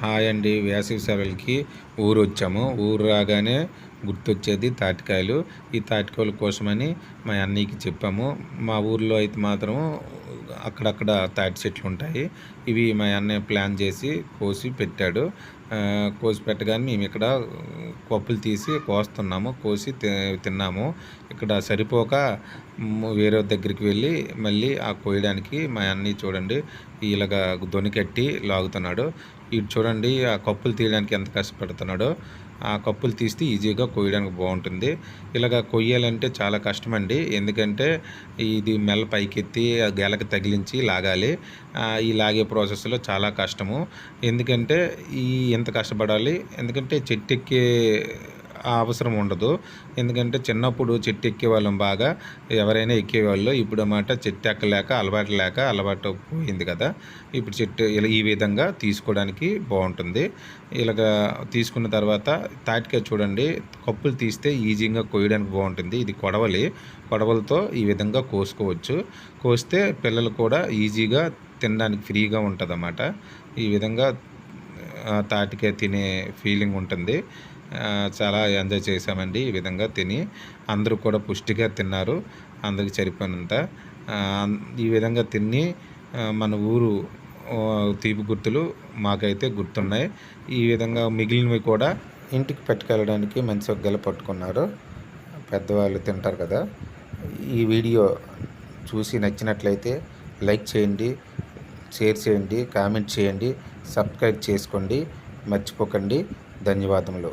Hi అండి వేసవి సెలవులకి ఊరు వచ్చాము ఊరు రాగానే గుర్తొచ్చేది తాటికాయలు. ఈ తాటికాయల కోసమని మా అన్నయ్యకి చెప్పాము. మా ఊర్లో అయితే మాత్రం అక్కడక్కడ తాటి చెట్లు ఉంటాయి. ఇవి మా అన్నయ్య ప్లాన్ చేసి కోసి పెట్టాడు. కోసి పెట్టగానే మేము ఇక్కడ కప్పులు తీసి కోస్తున్నాము కోసి తి- తిన్నాము. ఇక్కడ సరిపోక వేరే దగ్గరికి వెళ్ళి మళ్ళీ ఆ కోయడానికి మా అన్ని చూడండి ఇలాగా దొనికట్టి లాగుతున్నాడు. ఇటు చూడండి ఆ కప్పులు తీయడానికి ఎంత కష్టపడుతున్నాడో. ఆ కప్పులు తీస్తే ఈజీగా కొయ్యడానికి బాగుంటుంది. ఇలాగ కొయ్యాలంటే చాలా కష్టమండి. ఎందుకంటే ఇది మెల్ల పైకెత్తి ఆ గెలకి తగిలించి లాగాలి. ఈ లాగే ప్రాసెస్లో చాలా కష్టము. ఎందుకంటే ఈ ఎంత కష్టపడాలి. ఎందుకంటే చెట్టు ఎక్కే అవసరం ఉండదు. ఎందుకంటే చిన్నప్పుడు చెట్టు ఎక్కేవాళ్ళం బాగా. ఎవరైనా ఎక్కేవాళ్ళు. ఇప్పుడు అన్నమాట చెట్టు ఎక్కలేక అలవాటు లేక అలవాటు పోయింది కదా. ఇప్పుడు చెట్టు ఇలా ఈ విధంగా తీసుకోవడానికి బాగుంటుంది. ఇలాగ తీసుకున్న తర్వాత తాటికాయ చూడండి. కప్పులు తీస్తే ఈజీగా కోయడానికి బాగుంటుంది. ఇది కొడవలి. కొడవలతో ఈ విధంగా కోసుకోవచ్చు. కోస్తే పిల్లలు కూడా ఈజీగా తినడానికి ఫ్రీగా ఉంటుంది ఈ విధంగా తాటికే తినే ఫీలింగ్ ఉంటుంది. చాలా ఎంజాయ్ చేసామండి ఈ విధంగా తిని. అందరూ కూడా పుష్టిగా తిన్నారు. అందరికి సరిపోయినంత. ఈ విధంగా తిని మన ఊరు తీపి గుర్తులు మాకైతే గుర్తున్నాయి. ఈ విధంగా మిగిలినవి కూడా ఇంటికి పట్టుకెళ్ళడానికి మంచి గెల పట్టుకున్నారు. పెద్దవాళ్ళు తింటారు కదా. ఈ వీడియో చూసి నచ్చినట్లయితే లైక్ చేయండి షేర్ చేయండి కామెంట్ చేయండి. సబ్స్క్రైబ్ చేసుకోండి. మర్చిపోకండి. ధన్యవాదములు.